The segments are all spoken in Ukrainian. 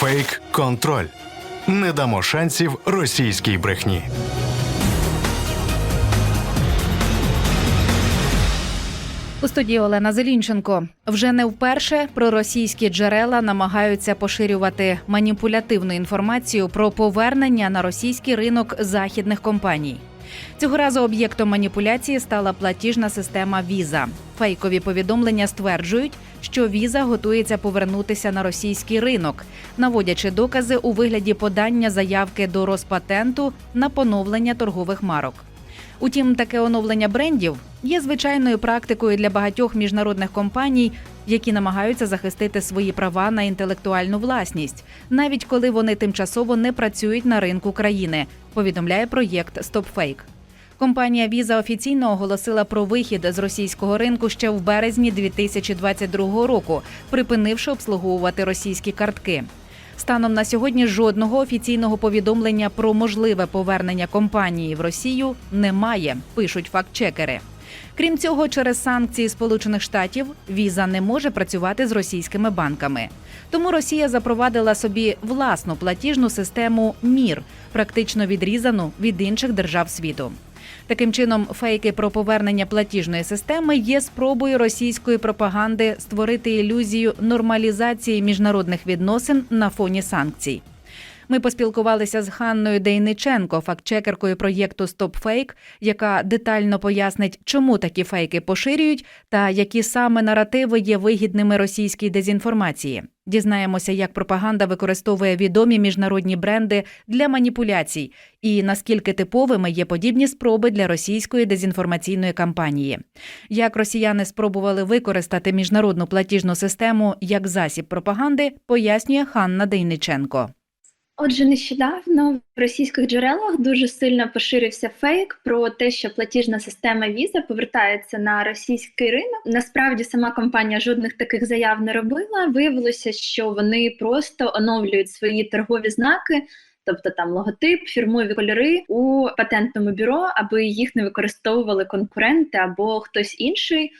Фейк контроль. Не дамо шансів російській брехні. У студії Олена Зелінченко вже не вперше проросійські джерела намагаються поширювати маніпулятивну інформацію про повернення на російський ринок західних компаній. Цього разу об'єктом маніпуляції стала платіжна система Віза. Фейкові повідомлення стверджують, що Віза готується повернутися на російський ринок, наводячи докази у вигляді подання заявки до Роспатенту на поновлення торгових марок. Утім, таке оновлення брендів є звичайною практикою для багатьох міжнародних компаній, які намагаються захистити свої права на інтелектуальну власність, навіть коли вони тимчасово не працюють на ринку країни. Повідомляє проєкт StopFake. Компанія Visa офіційно оголосила про вихід з російського ринку ще в березні 2022 року, припинивши обслуговувати російські картки. Станом на сьогодні жодного офіційного повідомлення про можливе повернення компанії в Росію немає, пишуть фактчекери. Крім цього, через санкції Сполучених Штатів віза не може працювати з російськими банками. Тому Росія запровадила собі власну платіжну систему МІР, практично відрізану від інших держав світу. Таким чином, фейки про повернення платіжної системи є спробою російської пропаганди створити ілюзію нормалізації міжнародних відносин на фоні санкцій. Ми поспілкувалися з Ханною Дейниченко, фактчекеркою проєкту StopFake, яка детально пояснить, чому такі фейки поширюють та які саме наративи є вигідними російській дезінформації. Дізнаємося, як пропаганда використовує відомі міжнародні бренди для маніпуляцій, і наскільки типовими є подібні спроби для російської дезінформаційної кампанії. Як росіяни спробували використати міжнародну платіжну систему як засіб пропаганди, пояснює Ханна Дейниченко. Отже, нещодавно в російських джерелах дуже сильно поширився фейк про те, що платіжна система Visa повертається на російський ринок. Насправді сама компанія жодних таких заяв не робила. Виявилося, що вони просто оновлюють свої торгові знаки. Тобто там логотип, фірмові кольори у патентному бюро, аби їх не використовували конкуренти або хтось інший.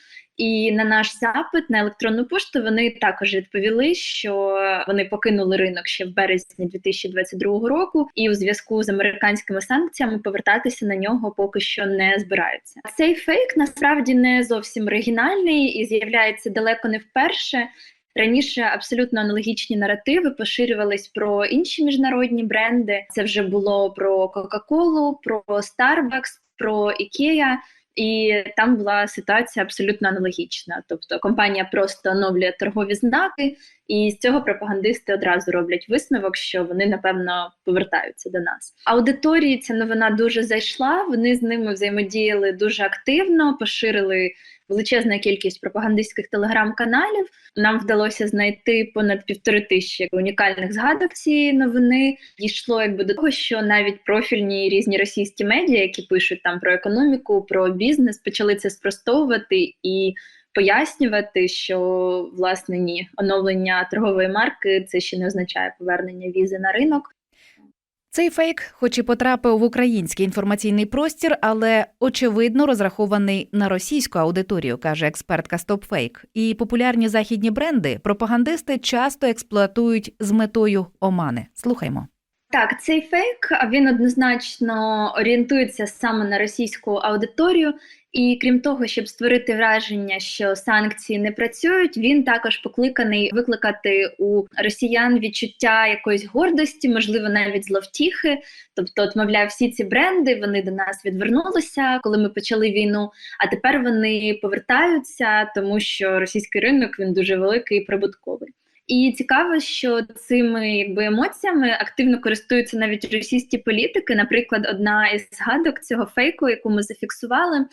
І на наш запит на електронну пошту вони також відповіли, що вони покинули ринок ще в березні 2022 року, і у зв'язку з американськими санкціями повертатися на нього поки що не збираються. Цей фейк насправді не зовсім оригінальний і з'являється далеко не вперше. Раніше абсолютно аналогічні наративи поширювались про інші міжнародні бренди. Це вже було про Кока-Колу, про Starbucks, про Ikea. І там була ситуація абсолютно аналогічна. Тобто компанія просто оновлює торгові знаки, і з цього пропагандисти одразу роблять висновок, що вони напевно повертаються до нас. Аудиторії ця новина дуже зайшла. Вони з ними взаємодіяли дуже активно, поширили величезна кількість пропагандистських телеграм-каналів. Нам вдалося знайти понад півтори тисячі унікальних згадок цієї новини. Дійшло якби до того, що навіть профільні різні російські медіа, які пишуть там про економіку, про бізнес, почали це спростовувати і. Пояснювати, що власне ні, оновлення торгової марки це ще не означає повернення візи на ринок. Цей фейк, хоч і потрапив в український інформаційний простір, але очевидно розрахований на російську аудиторію, каже експертка StopFake. І популярні західні бренди пропагандисти часто експлуатують з метою омани. Слухаймо. Так, цей фейк він однозначно орієнтується саме на російську аудиторію, і крім того, щоб створити враження, що санкції не працюють, він також покликаний викликати у росіян відчуття якоїсь гордості, можливо, навіть зловтіхи. Тобто, от, мовляв, всі ці бренди вони до нас відвернулися, коли ми почали війну. А тепер вони повертаються, тому що російський ринок він дуже великий і прибутковий. І цікаво, що цими якби емоціями активно користуються навіть російські політики. Наприклад, одна із згадок цього фейку, яку ми зафіксували,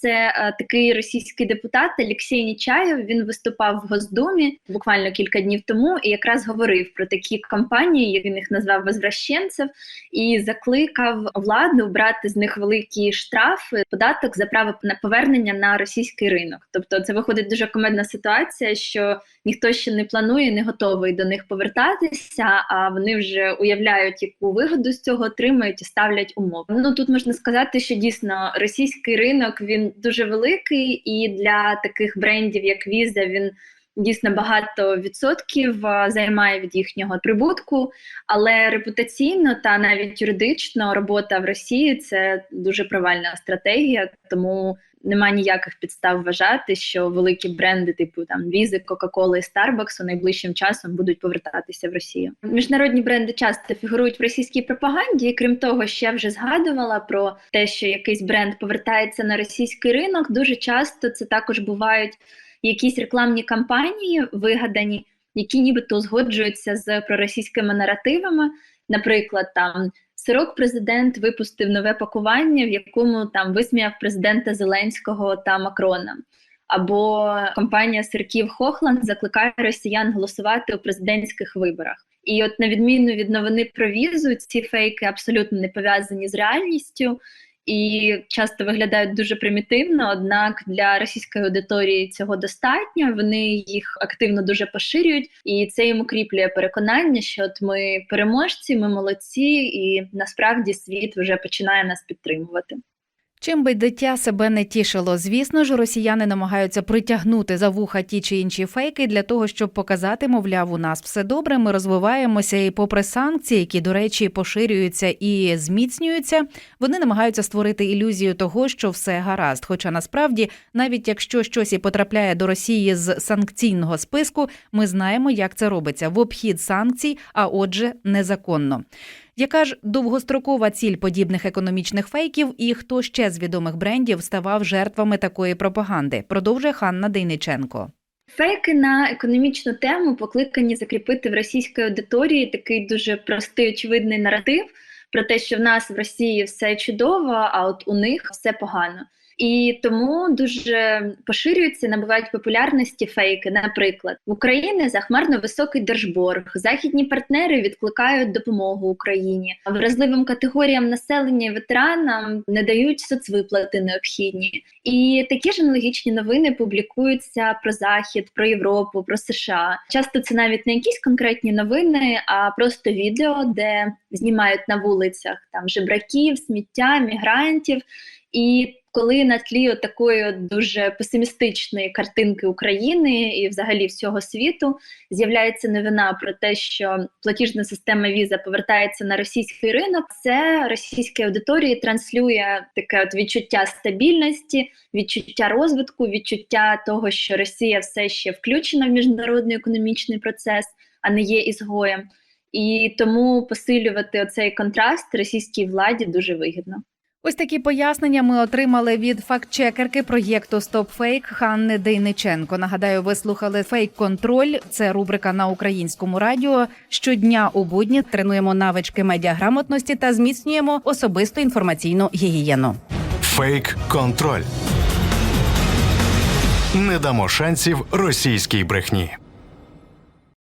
це е, такий російський депутат Олексій Нічаєв. Він виступав в Госдумі буквально кілька днів тому і якраз говорив про такі компанії. Він їх назвав возвращенцев, і закликав владу брати з них великі штрафи, податок за право на повернення на російський ринок. Тобто, це виходить дуже комедна ситуація, що ніхто ще не планує, не готовий до них повертатися. А вони вже уявляють, яку вигоду з цього отримають і ставлять умови. Ну тут можна сказати, що дійсно російський ринок він дуже великий, і для таких брендів, як Visa, він дійсно багато відсотків займає від їхнього прибутку, але репутаційно та навіть юридично робота в Росії це дуже провальна стратегія, тому немає ніяких підстав вважати, що великі бренди, типу там Візи, Кока-Кола і Starbucks найближчим часом будуть повертатися в Росію. Міжнародні бренди часто фігурують в російській пропаганді. І крім того, що я вже згадувала про те, що якийсь бренд повертається на російський ринок. Дуже часто це також бувають якісь рекламні кампанії вигадані, які нібито узгоджуються з проросійськими наративами. Наприклад, там сирок президент випустив нове пакування, в якому там висміяв президента Зеленського та Макрона. Або компанія сирків Хохланд закликає росіян голосувати у президентських виборах. І от на відміну від новини про візу, ці фейки абсолютно не пов'язані з реальністю і часто виглядають дуже примітивно. Однак для російської аудиторії цього достатньо. Вони їх активно дуже поширюють, і це їм укріплює переконання, що от ми переможці, ми молодці, і насправді світ вже починає нас підтримувати. Чим би дитя себе не тішило, звісно ж, росіяни намагаються притягнути за вуха ті чи інші фейки для того, щоб показати, мовляв, у нас все добре. Ми розвиваємося, і попри санкції, які, до речі, поширюються і зміцнюються, вони намагаються створити ілюзію того, що все гаразд. Хоча насправді, навіть якщо щось і потрапляє до Росії з санкційного списку, ми знаємо, як це робиться в обхід санкцій, а отже, незаконно. Яка ж довгострокова ціль подібних економічних фейків, і хто ще з відомих брендів ставав жертвами такої пропаганди? Продовжує Ханна Дейниченко. Фейки на економічну тему покликані закріпити в російській аудиторії такий дуже простий очевидний наратив про те, що в нас в Росії все чудово, а от у них все погано. І тому дуже поширюються, набувають популярності фейки. Наприклад, в Україні захмарно високий держборг, західні партнери відкликають допомогу Україні, вразливим категоріям населення і ветеранам не дають соцвиплати необхідні. І такі ж аналогічні новини публікуються про захід, про Європу, про США. Часто це навіть не якісь конкретні новини, а просто відео, де знімають на вулицях там жебраків, сміття, мігрантів. І коли на тлі от такої от дуже песимістичної картинки України і взагалі всього світу з'являється новина про те, що платіжна система віза повертається на російський ринок, це російській аудиторії транслює таке от відчуття стабільності, відчуття розвитку, відчуття того, що Росія все ще включена в міжнародний економічний процес, а не є ізгоєм. І тому посилювати оцей контраст російській владі дуже вигідно. Ось такі пояснення ми отримали від фактчекерки проєкту StopFake Ханни Дейниченко. Нагадаю, ви слухали фейк контроль. Це рубрика на українському радіо. Щодня у будні тренуємо навички медіаграмотності та зміцнюємо особисту інформаційну гігієну. Фейк контроль. Не дамо шансів російській брехні.